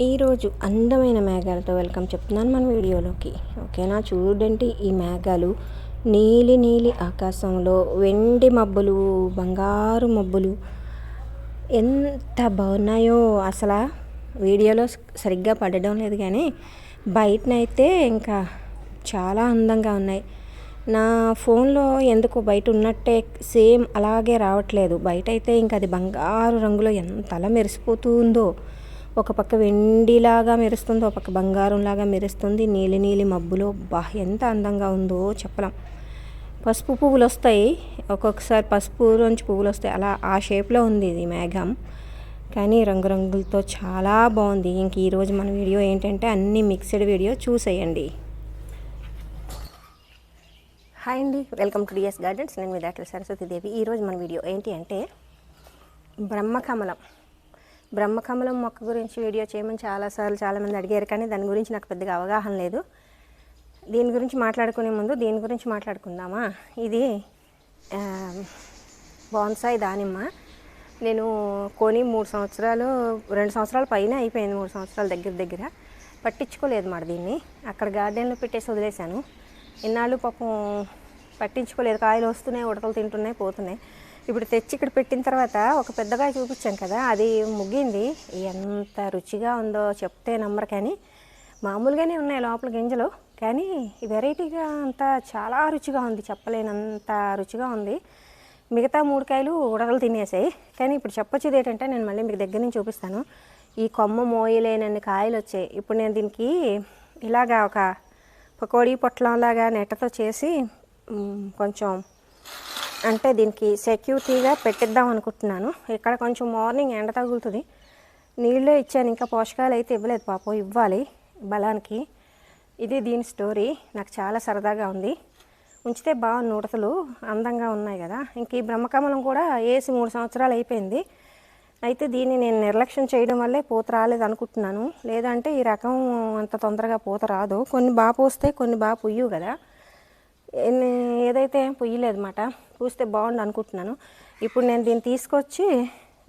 ఈరోజు అందమైన మేఘాలతో వెల్కమ్ చెప్తున్నాను మన వీడియోలోకి. ఓకేనా? చూడండి ఈ మేఘాలు. నీలి నీలి ఆకాశంలో వెండి మబ్బులు బంగారు మబ్బులు. ఎంత బాగున్నాయో అసలు. వీడియోలో సరిగ్గా పడడం లేదు కానీ బయటనైతే ఇంకా చాలా అందంగా ఉన్నాయి. నా ఫోన్లో ఎందుకు బయట ఉన్నట్టే సేమ్ అలాగే రావట్లేదు. బయట అయితే ఇంకా అది బంగారు రంగులో ఎంత మెరిసిపోతుందో. ఒక పక్క వెండిలాగా మెరుస్తుంది ఒక పక్క బంగారంలాగా మెరుస్తుంది. నీలి నీలి మబ్బులో బా ఎంత అందంగా ఉందో చెప్పలేం. పసుపు పువ్వులు వస్తాయి ఒక్కొక్కసారి పసుపు నుంచి పువ్వులు వస్తాయి అలా ఆ షేప్లో ఉంది ఇది మేఘం. కానీ రంగురంగులతో చాలా బాగుంది. ఇంక ఈరోజు మన వీడియో ఏంటంటే అన్ని మిక్స్డ్ వీడియో చూసేయండి. హాయ్ అండి. Welcome to DS gardens. నేను మీ డాక్టర్ సరస్వతి దేవి ఈరోజు మన వీడియో ఏంటి అంటే బ్రహ్మకమలం. బ్రహ్మకమలం మొక్క గురించి వీడియో చేయమని చాలాసార్లు చాలామంది అడిగారు కానీ దాని గురించి నాకు పెద్దగా అవగాహన లేదు. దీని గురించి మాట్లాడుకునే ముందు దీని గురించి మాట్లాడుకుందామా? ఇది బాన్సాయి దానిమ్మ. నేను కొని మూడు సంవత్సరాలు రెండు సంవత్సరాల పైన అయిపోయింది మూడు సంవత్సరాల దగ్గర దగ్గర. పట్టించుకోలేదు మాట దీన్ని. అక్కడ గార్డెన్లో పెట్టేసి వదిలేశాను. ఇన్నాళ్ళు పాపం పట్టించుకోలేదు. కాయలు వస్తున్నాయి ఉడతలు తింటున్నాయి పోతున్నాయి. ఇప్పుడు తెచ్చి ఇక్కడ పెట్టిన తర్వాత ఒక పెద్దగా చూపించాను కదా అది ముగ్గింది. ఎంత రుచిగా ఉందో చెప్తే నమ్మరు కానీ మామూలుగానే ఉన్నాయి లోపల గింజలు కానీ వెరైటీగా అంతా చాలా రుచిగా ఉంది చెప్పలేనంత రుచిగా ఉంది. మిగతా మూడు కాయలు ఉడకలు తినేసాయి కానీ ఇప్పుడు చెప్పొచ్చేది ఏంటంటే నేను మళ్ళీ మీకు దగ్గర నుంచి చూపిస్తాను. ఈ కొమ్మ మోయలేనన్ని కాయలు వచ్చాయి. ఇప్పుడు నేను దీనికి ఇలాగా ఒక పకోడీ పొట్లంలాగా నెట్టతో చేసి కొంచెం అంటే దీనికి సెక్యూరిటీగా పెట్టిద్దాం అనుకుంటున్నాను. ఇక్కడ కొంచెం మార్నింగ్ ఎండ తగులుతుంది. నీళ్ళే ఇచ్చాను ఇంకా పోషకాలు అయితే ఇవ్వలేదు పాపం ఇవ్వాలి బలానికి. ఇది దీని స్టోరీ. నాకు చాలా సరదాగా ఉంది. ఉంచితే బాగా నుడతలు అందంగా ఉన్నాయి కదా. ఇంక ఈ బ్రహ్మకమలం కూడా వేసి మూడు సంవత్సరాలు అయిపోయింది. అయితే దీన్ని నేను నిర్లక్ష్యం చేయడం వల్లే పూత రాలేదు అనుకుంటున్నాను. లేదంటే ఈ రకం అంత తొందరగా పూత రాదు. కొన్ని బాగా పూస్తాయి కొన్ని బాగా పుయ్యవు కదా. ఏదైతే పుయ్యలేదన్నమాట పూస్తే బాగుండు అనుకుంటున్నాను. ఇప్పుడు నేను దీన్ని తీసుకొచ్చి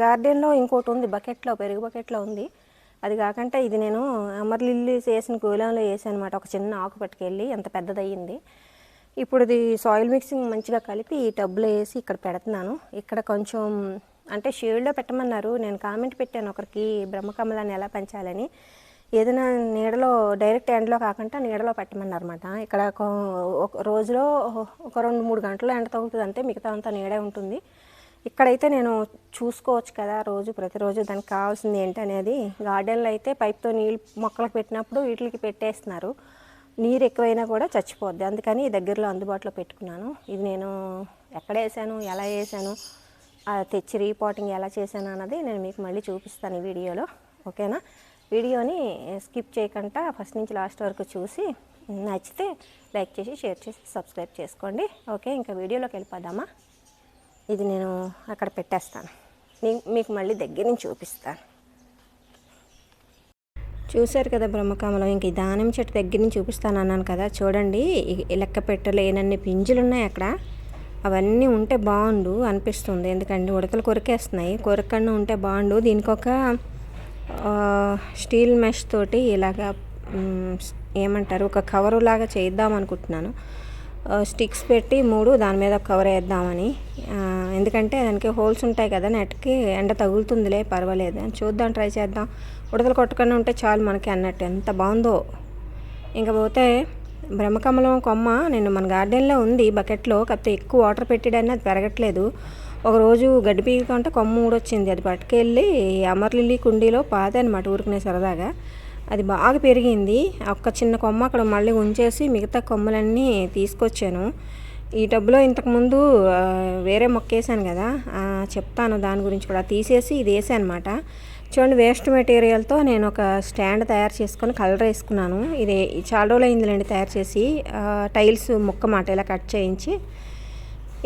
గార్డెన్లో ఇంకోటి ఉంది బకెట్లో పెరుగు బకెట్లో ఉంది. అది కాకుండా ఇది నేను అమర్లిల్లి వేసిన గోళంలో వేసాను అనమాట ఒక చిన్న ఆకు పట్టుకెళ్ళి ఎంత పెద్దదయ్యింది. ఇప్పుడు ఇది సాయిల్ మిక్సింగ్ మంచిగా కలిపి ఈ టబ్లో వేసి ఇక్కడ పెడుతున్నాను. ఇక్కడ కొంచెం అంటే షేడ్లో పెట్టమన్నారు. నేను కామెంట్ పెట్టాను ఒకరికి బ్రహ్మకమలాన్ని ఎలా పెంచాలని. ఏదైనా నీడలో డైరెక్ట్ ఎండలో కాకుండా నీడలో పెట్టమన్నారన్నమాట. ఇక్కడ ఒక రోజులో ఒక రెండు మూడు గంటలు ఎండ తగ్గుతుంది అంటే మిగతా అంతా నీడే ఉంటుంది. ఇక్కడైతే నేను చూసుకోవచ్చు కదా రోజు ప్రతిరోజు దానికి కావాల్సింది ఏంటి అనేది గార్డెన్లో అయితే పైప్తో నీళ్ళు మొక్కలకు పెట్టినప్పుడు వీటికి పెట్టేస్తున్నారు. నీరు ఎక్కువైనా కూడా చచ్చిపోద్ది. అందుకని దగ్గరలో అందుబాటులో పెట్టుకున్నాను. ఇది నేను ఎక్కడ వేసాను ఎలా వేసాను తెచ్చి రీపోటింగ్ ఎలా చేశాను అన్నది నేను మీకు మళ్ళీ చూపిస్తాను ఈ వీడియోలో. ఓకేనా? వీడియోని స్కిప్ చేయకుండా ఫస్ట్ నుంచి లాస్ట్ వరకు చూసి నచ్చితే లైక్ చేసి షేర్ చేసి సబ్స్క్రైబ్ చేసుకోండి. ఓకే ఇంకా వీడియోలోకి వెళ్ళిపోదామా? ఇది నేను అక్కడ పెట్టేస్తాను. మీకు మళ్ళీ దగ్గర నుంచి చూపిస్తాను. చూశారు కదా బ్రహ్మకామలం ఇంక ఈ దానం చెట్టు దగ్గర నుంచి చూపిస్తాను అన్నాను కదా. చూడండి లెక్క పెట్టలేనన్ని పింజులు ఉన్నాయి అక్కడ. అవన్నీ ఉంటే బాగుండు అనిపిస్తుంది. ఎందుకంటే ఉడతలు కొరికేస్తున్నాయి. కొరకన్నా ఉంటే బాగుండు. దీనికి ఒక స్టీల్ మెష్ తోటి ఇలాగా ఏమంటారు ఒక కవరు లాగా చేద్దాం అనుకుంటున్నాను. స్టిక్స్ పెట్టి మూడు దాని మీద కవర్ వేద్దామని. ఎందుకంటే దానికి హోల్స్ ఉంటాయి కదా నెట్కి ఎండ తగులుతుందిలే పర్వాలేదు. అని చూద్దాం ట్రై చేద్దాం. ఉడతలు కొట్టకుండా ఉంటే చాలు మనకి అన్నట్టు. ఎంత బాగుందో. ఇంకా పోతే బ్రహ్మకమలం కొమ్మ నేను మన గార్డెన్లో ఉంది బకెట్లో. కాకపోతే ఎక్కువ వాటర్ పెట్టాడని అది పెరగట్లేదు. ఒకరోజు గడ్డి పీకుంటే కొమ్మ ఊడొచ్చింది. అది పట్టుకెళ్ళి అమర్లిల్లీ కుండీలో పాతే అనమాట ఊరుకునే సరదాగా. అది బాగా పెరిగింది. ఒక్క చిన్న కొమ్మ అక్కడ మళ్ళీ ఉంచేసి మిగతా కొమ్మలన్నీ తీసుకొచ్చాను. ఈ డబ్బులో ఇంతకుముందు వేరే మొక్క వేసాను కదా చెప్తాను దాని గురించి కూడా. తీసేసి ఇది వేసాను అనమాట చూడండి వేస్ట్ మెటీరియల్తో నేను ఒక స్టాండ్ తయారు చేసుకొని కలర్ వేసుకున్నాను. ఇది చాలా రోజులు అయిందిలేండి తయారు చేసి. టైల్స్ ముక్క మాట ఇలా కట్ చేయించి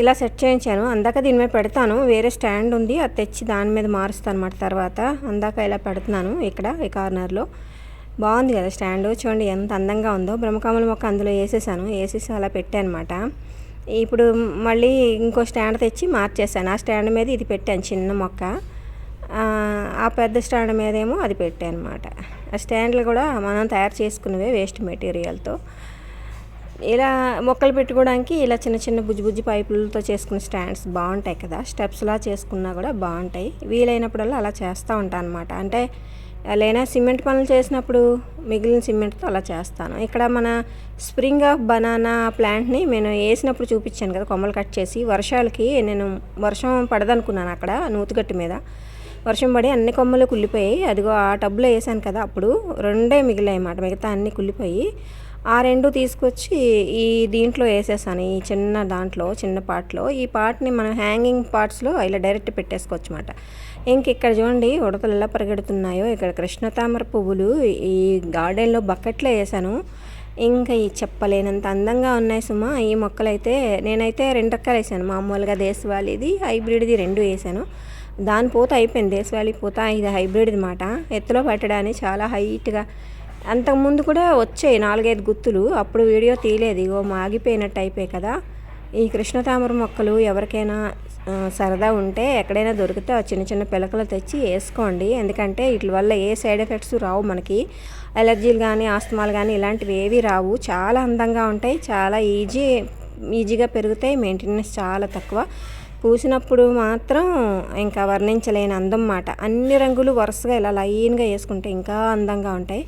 ఇలా సెట్ చేయించాను. అందాక దీని మీద పెడతాను. వేరే స్టాండ్ ఉంది. అది తెచ్చి దాని మీద మారుస్తాను అనమాట తర్వాత. అందాక ఇలా పెడుతున్నాను ఇక్కడ ఈ కార్నర్లో బాగుంది కదా స్టాండ్. చూడండి ఎంత అందంగా ఉందో. బ్రహ్మకమల మొక్క అందులో వేసేసాను. వేసేసి అలా పెట్టానమాట ఇప్పుడు మళ్ళీ ఇంకో స్టాండ్ తెచ్చి మార్చేసాను. ఆ స్టాండ్ మీద ఇది పెట్టాను చిన్న మొక్క. ఆ పెద్ద స్టాండ్ మీద ఏమో అది పెట్టాను అనమాట ఆ స్టాండ్లు కూడా మనం తయారు చేసుకున్నవే వేస్ట్ మెటీరియల్తో. ఇలా మొక్కలు పెట్టుకోవడానికి ఇలా చిన్న చిన్న బుజ్జి బుజ్జి పైపులతో చేసుకున్న స్టాండ్స్ బాగుంటాయి కదా. స్టెప్స్లా చేసుకున్నా కూడా బాగుంటాయి. వీలైనప్పుడల్లా అలా చేస్తూ ఉంటాను అనమాట అంటే లేనా సిమెంట్ పనులు చేసినప్పుడు మిగిలిన సిమెంట్తో అలా చేస్తాను. ఇక్కడ మన స్ప్రింగ్ ఆఫ్ బనానా ప్లాంట్ని నేను వేసినప్పుడు చూపించాను కదా కొమ్మలు కట్ చేసి. వర్షాలకి నేను వర్షం పడదనుకున్నాను అక్కడ నూతుగట్టు మీద. వర్షం పడి అన్ని కొమ్మలు కుళ్ళిపోయాయి. అదిగో ఆ టబ్లో వేసాను కదా అప్పుడు రెండే మిగిలాయి అన్నమాట. మిగతా అన్నీ కుళ్ళిపోయి. ఆ రెండు తీసుకొచ్చి ఈ దీంట్లో వేసేసాను. ఈ చిన్న దాంట్లో చిన్న పార్ట్లో. ఈ పార్ట్ని మనం హ్యాంగింగ్ పార్ట్స్లో ఇలా డైరెక్ట్ పెట్టేసుకోవచ్చు అనమాట ఇంక ఇక్కడ చూడండి ఉడతలు ఎలా పరిగెడుతున్నాయో. ఇక్కడ కృష్ణతామర పువ్వులు ఈ గార్డెన్లో బకెట్లో వేసాను. ఇంకా ఈ చెప్పలేనంత అందంగా ఉన్నాయి సుమా. ఈ మొక్కలైతే నేనైతే రెండు రకాలు వేసాను. మామూలుగా దేశవాళీది హైబ్రిడ్ది రెండు వేసాను. దాని పూత అయిపోయింది. దేశవాళీ పూత ఇది హైబ్రిడ్ అనమాట ఎత్తులో పెట్టడానికి చాలా హైట్గా అంతకుముందు కూడా వచ్చాయి నాలుగైదు గుత్తులు. అప్పుడు వీడియో తీయలేదు. ఇగో మాగిపోయినట్టు అయిపోయి కదా. ఈ కృష్ణతామర మొక్కలు ఎవరికైనా సరదా ఉంటే ఎక్కడైనా దొరికితే చిన్న చిన్న పిలకలు తెచ్చి వేసుకోండి. ఎందుకంటే వీటి వల్ల ఏ సైడ్ ఎఫెక్ట్స్ రావు మనకి. అలర్జీలు కానీ ఆస్తమాలు కానీ ఇలాంటివి ఏవి రావు. చాలా అందంగా ఉంటాయి. చాలా ఈజీ ఈజీగా పెరుగుతాయి. మెయింటెనెన్స్ చాలా తక్కువ. పూసినప్పుడు మాత్రం ఇంకా వర్ణించలేని అందం మాట. అన్ని రంగులు వరుసగా ఇలా లైన్గా వేసుకుంటే ఇంకా అందంగా ఉంటాయి.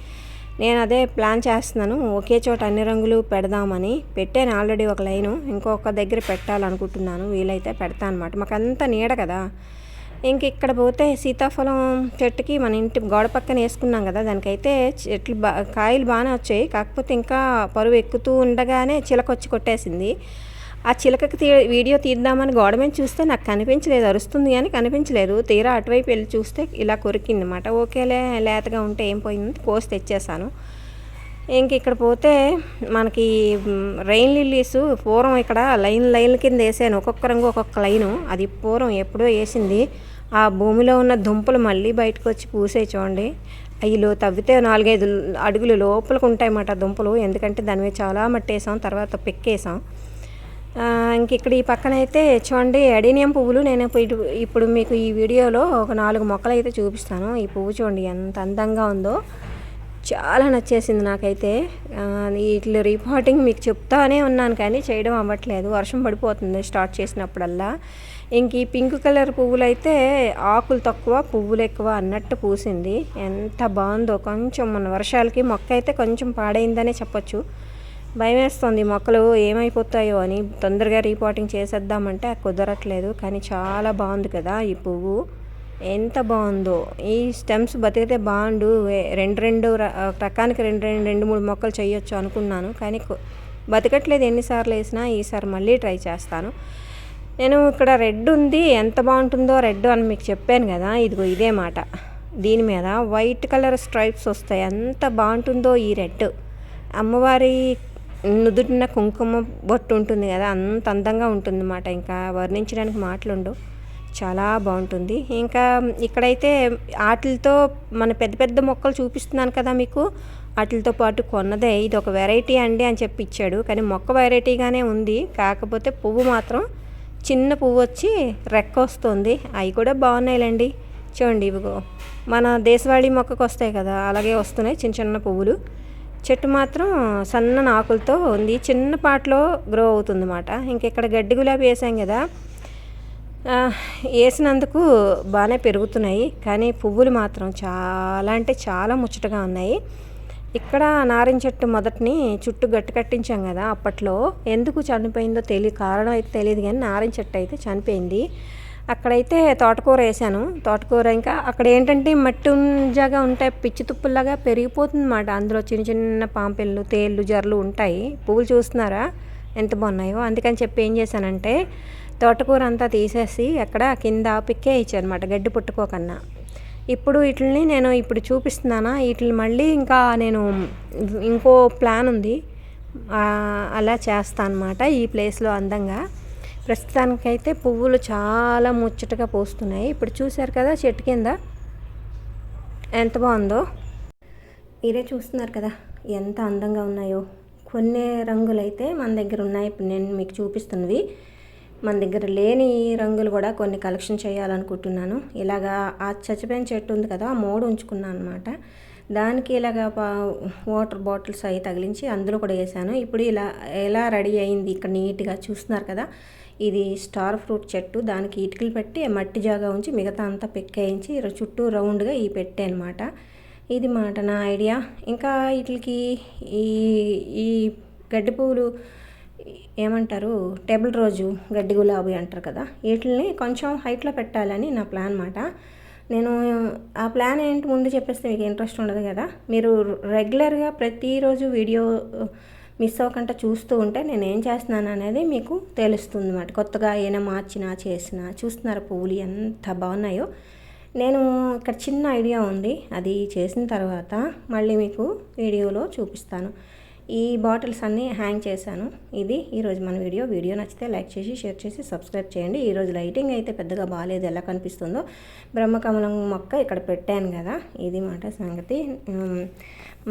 నేను అదే ప్లాన్ చేస్తున్నాను. ఒకే చోట అన్ని రంగులు పెడదామని. పెట్టాను ఆల్రెడీ ఒక లైను. ఇంకొక దగ్గర పెట్టాలనుకుంటున్నాను. వీలైతే పెడతా అనమాట మాకు అంత నీడ కదా. ఇంక ఇక్కడ పోతే సీతాఫలం చెట్టుకి మన ఇంటి గోడ పక్కన వేసుకున్నాం కదా. దానికైతే చెట్లు బా కాయలు బాగానే వచ్చాయి. కాకపోతే ఇంకా పరువు ఎక్కుతూ ఉండగానే చిలకొచ్చి కొట్టేసింది. ఆ చిలకకి తీ వీడియో తీద్దామని గోడ మీద చూస్తే నాకు కనిపించలేదు అరుస్తుంది కానీ కనిపించలేదు. తీరా అటువైపు వెళ్ళి చూస్తే ఇలా కొరికింది అనమాట ఓకేలే లేతగా ఉంటే ఏం పోయింది? కోసి తెచ్చేసాను. ఇంక ఇక్కడ పోతే మనకి రెయిన్ లిల్లీస్ పూర్వం ఇక్కడ లైన్ లైన్ కింద వేసాను. ఒక్కొక్క రంగు ఒక్కొక్క లైను. అది పూర్వం ఎప్పుడో వేసింది. ఆ భూమిలో ఉన్న దుంపలు మళ్ళీ బయటకు వచ్చి పూసే చూడండి. అయ్యిలో తవ్వితే నాలుగైదు అడుగులు లోపలికి ఉంటాయన్నమాట దుంపలు. ఎందుకంటే దాని మీద చాలా మట్టేసాం తర్వాత పెక్కేసాం. ఇంక ఇక్కడ ఈ పక్కన అయితే చూడండి అడీనియం పువ్వులు నేను ఇప్పుడు మీకు ఈ వీడియోలో ఒక నాలుగు మొక్కలు అయితే చూపిస్తాను. ఈ పువ్వు చూడండి ఎంత అందంగా ఉందో. చాలా నచ్చేసింది నాకైతే. వీటి రిపోర్టింగ్ మీకు చెప్తానే ఉన్నాను కానీ చేయడం అవ్వట్లేదు. వర్షం పడిపోతుంది స్టార్ట్ చేసినప్పుడల్లా. ఇంక ఈ పింక్ కలర్ పువ్వులు అయితే ఆకులు తక్కువ పువ్వులు ఎక్కువ అన్నట్టు పూసింది. ఎంత బాగుందో. కొంచెం మన వర్షాలకి మొక్క అయితే కొంచెం పాడైందనే చెప్పొచ్చు. భయమేస్తుంది. మొక్కలు ఏమైపోతాయో అని తొందరగా రీపోటింగ్ చేసేద్దామంటే కుదరట్లేదు. కానీ చాలా బాగుంది కదా ఈ పువ్వు. ఎంత బాగుందో. ఈ స్టెమ్స్ బతికితే బాగుండు రెండు రెండు రకానికి రెండు రెండు రెండు మూడు మొక్కలు చేయొచ్చు అనుకున్నాను. కానీ బతకట్లేదు ఎన్నిసార్లు వేసినా ఈసారి మళ్ళీ ట్రై చేస్తాను. నేను ఇక్కడ రెడ్ ఉంది. ఎంత బాగుంటుందో రెడ్ అని మీకు చెప్పాను కదా. ఇదిగో ఇదే మాట. దీని మీద వైట్ కలర్ స్ట్రైప్స్ వస్తాయి. ఎంత బాగుంటుందో ఈ రెడ్. అమ్మవారి నుదుటిన కుంకుమ బొట్టు ఉంటుంది కదా అంత అందంగా ఉంటుంది అన్నమాట ఇంకా వర్ణించడానికి మాటలుండవు. చాలా బాగుంటుంది. ఇంకా ఇక్కడైతే వాటితో మన పెద్ద పెద్ద మొక్కలు చూపిస్తున్నాను కదా మీకు. వాటితో పాటు కొన్నదే. ఇది ఒక వెరైటీ అండి అని చెప్పి ఇచ్చాడు. కానీ మొక్క వెరైటీగానే ఉంది. కాకపోతే పువ్వు మాత్రం చిన్న పువ్వు వచ్చి రెక్క వస్తుంది. అవి కూడా బాగున్నాయిలేండి. చూడండి ఇవిగో. మన దేశవాళీ మొక్కకు వస్తాయి కదా అలాగే వస్తున్నాయి చిన్న చిన్న పువ్వులు. చెట్టు మాత్రం సన్న ఆకులతో ఉంది. చిన్న పాటలో గ్రో అవుతుంది అన్నమాట ఇంకెక్కడ గడ్డి గులాబీ వేసాం కదా. వేసినందుకు బాగానే పెరుగుతున్నాయి. కానీ పువ్వులు మాత్రం చాలా అంటే చాలా ముచ్చటగా ఉన్నాయి. ఇక్కడ నారింజ చెట్టు మొదటిని చుట్టూ గట్టి కట్టించాం కదా అప్పట్లో. ఎందుకు చనిపోయిందో తెలియ కారణం అయితే తెలియదు కానీ నారింజ చెట్టు అయితే చనిపోయింది. అక్కడైతే తోటకూర వేసాను తోటకూర ఇంకా అక్కడ ఏంటంటే మట్టి ఉంజాగా ఉంటాయి పిచ్చి తుప్పుల్లాగా పెరిగిపోతుందన్నమాట. అందులో చిన్న చిన్న పాంపెళ్ళు తేళ్ళు జర్లు ఉంటాయి. పువ్వులు చూస్తున్నారా? ఎంత బాగున్నాయో. అందుకని చెప్పి ఏం చేశానంటే తోటకూర అంతా తీసేసి అక్కడ కింద పిక్కే ఇచ్చానమాట గడ్డి పుట్టుకోకన్నా ఇప్పుడు వీటిని నేను ఇప్పుడు చూపిస్తున్నానా? వీటిని మళ్ళీ ఇంకా నేను ఇంకో ప్లాన్ ఉంది. అలా చేస్తాను అనమాట ఈ ప్లేస్లో అందంగా. ప్రస్తుతానికైతే పువ్వులు చాలా ముచ్చటగా పూస్తున్నాయి. ఇప్పుడు చూశారు కదా చెట్టు కింద ఎంత బాగుందో. మీరే చూస్తున్నారు కదా ఎంత అందంగా ఉన్నాయో. కొన్ని రంగులైతే మన దగ్గర ఉన్నాయి. ఇప్పుడు నేను మీకు చూపిస్తున్నవి. మన దగ్గర లేని రంగులు కూడా కొన్ని కలెక్షన్ చేయాలనుకుంటున్నాను. ఇలాగా ఆ చచ్చిపోయిన చెట్టు ఉంది కదా ఆ మోడు ఉంచుకున్నాను అనమాట దానికి ఇలాగా పా- వాటర్ బాటిల్స్ అవి తగిలించి అందులో కూడా వేసాను. ఇప్పుడు ఇలా ఎలా రెడీ అయింది ఇక్కడ నీట్గా చూస్తున్నారు కదా. ఇది స్టార్ ఫ్రూట్ చెట్టు. దానికి ఇటుకలు పెట్టి మట్టి జాగా ఉంచి మిగతా అంతా పెక్కేయించి చుట్టూ రౌండ్గా ఈ పెట్టే అనమాట ఇది మాట నా ఐడియా. ఇంకా వీటికి ఈ ఈ గడ్డి పువ్వులు ఏమంటారు? టేబుల్ రోజు గడ్డి గులాబీ అంటారు కదా. వీటిని కొంచెం హైట్లో పెట్టాలని నా ప్లాన్ మాట నేను ఆ ప్లాన్ ఏంటి? ముందు చెప్పేస్తే మీకు ఇంట్రెస్ట్ ఉండదు కదా. మీరు రెగ్యులర్గా ప్రతిరోజు వీడియో మిస్ అవ్వకుండా చూస్తూ ఉంటే నేను ఏం చేస్తున్నాను అనేది మీకు తెలుస్తుంది అన్నమాట. కొత్తగా ఏమైనా మార్చినా చేసినా చూస్తున్నారు పువ్వులు ఎంత బాగున్నాయో. నేను ఇక్కడ చిన్న ఐడియా ఉంది. అది చేసిన తర్వాత మళ్ళీ మీకు వీడియోలో చూపిస్తాను. ఈ బాటిల్స్ అన్నీ హ్యాంగ్ చేశాను. ఇది ఈరోజు మన వీడియో. వీడియో నచ్చితే లైక్ చేసి షేర్ చేసి సబ్స్క్రైబ్ చేయండి. ఈరోజు లైటింగ్ అయితే పెద్దగా బాగాలేదు. ఎలా కనిపిస్తుందో బ్రహ్మకమలం మొక్క ఇక్కడ పెట్టాను కదా. ఇది మాట సంగతి.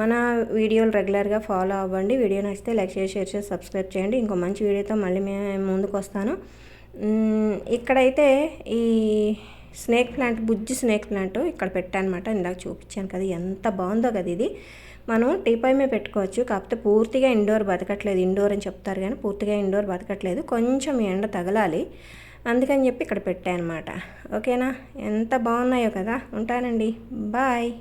మన వీడియోలు రెగ్యులర్గా ఫాలో అవ్వండి. వీడియో నచ్చితే లైక్ చేసి షేర్ చేసి సబ్స్క్రైబ్ చేయండి. ఇంకో మంచి వీడియోతో మళ్ళీ మేము ముందుకు వస్తాను ఇక్కడైతే ఈ స్నేక్ ప్లాంట్ బుజ్జి స్నేక్ ప్లాంట్ ఇక్కడ పెట్టానమాట ఇందాక చూపించాను కదా. ఎంత బాగుందో కదా ఇది. మనం టీపాయ్ మీద పెట్టుకోవచ్చు. కాకపోతే పూర్తిగా ఇండోర్ బతకట్లేదు. ఇండోర్ అని చెప్తారు కానీ పూర్తిగా ఇండోర్ బతకట్లేదు. కొంచెం ఎండ తగలాలి. అందుకని చెప్పి ఇక్కడ పెట్టాను అనమాట ఓకేనా? ఎంత బాగున్నాయో కదా? ఉంటానండి. బాయ్.